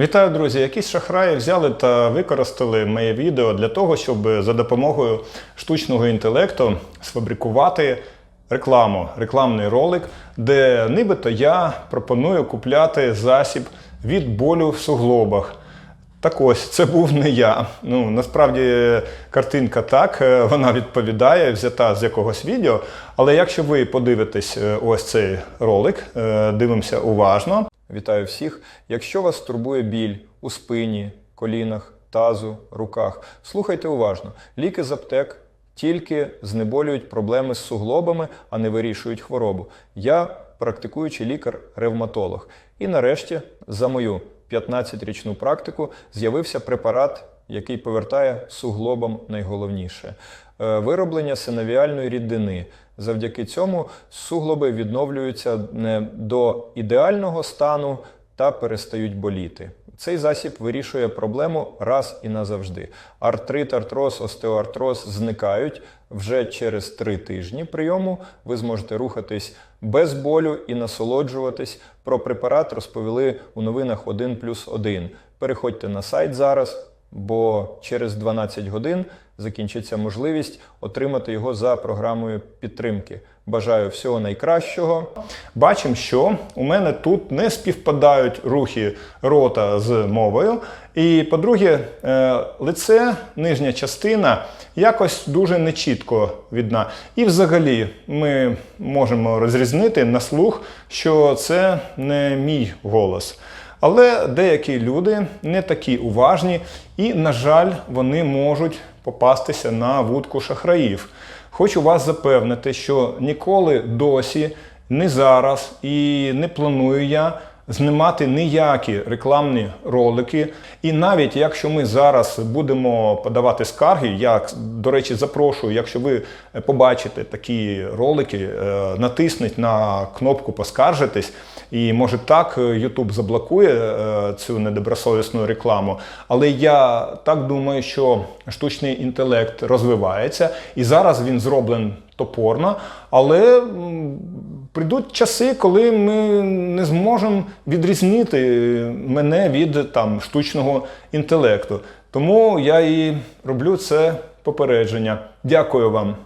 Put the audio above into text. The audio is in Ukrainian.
Вітаю, друзі! Якісь шахраї взяли та використали моє відео для того, щоб за допомогою штучного інтелекту сфабрикувати рекламу, рекламний ролик, де нібито я пропоную купляти засіб від болю в суглобах. Так ось, це був не я. Ну, насправді картинка так, е, вона відповідає, взята з якогось відео. Але якщо ви подивитесь е, ось цей ролик, е, дивимося уважно. Вітаю всіх. Якщо вас турбує біль у спині, колінах, тазу, руках, слухайте уважно. Ліки з аптек тільки знеболюють проблеми з суглобами, а не вирішують хворобу. Я практикуючий лікар-ревматолог. І нарешті, за мою 15-річну практику, з'явився препарат, який повертає суглобам найголовніше. Е, Вироблення синовіальної рідини. Завдяки цьому суглоби відновлюються до ідеального стану та перестають боліти. Цей засіб вирішує проблему раз і назавжди. Артрит, артроз, остеоартроз зникають вже через три тижні прийому. Ви зможете рухатись без болю і насолоджуватись. Про препарат розповіли у новинах 1 плюс 1. Переходьте на сайт зараз, бо через 12 годин закінчиться можливість отримати його за програмою підтримки. Бажаю всього найкращого. Бачимо, що у мене тут не співпадають рухи рота з мовою. І, по-друге, е, лице, нижня частина якось дуже нечітко видна. І взагалі ми можемо розрізнити на слух, що це не мій голос. Але деякі люди не такі уважні, і, на жаль, вони можуть попастися на вудку шахраїв. Хочу вас запевнити, що ніколи досі, не зараз і не планую я знімати ніякі рекламні ролики. І навіть якщо ми зараз будемо подавати скарги, я, до речі, запрошую, якщо ви побачите такі ролики, е, натисніть на кнопку Поскаржитись. І може так YouTube заблокує е, цю недобросовісну рекламу. Але я так думаю, що штучний інтелект розвивається, і зараз він зроблений топорно. Але прийдуть часи, коли ми не зможемо відрізнити мене від там штучного інтелекту. Тому я і роблю це попередження. Дякую вам.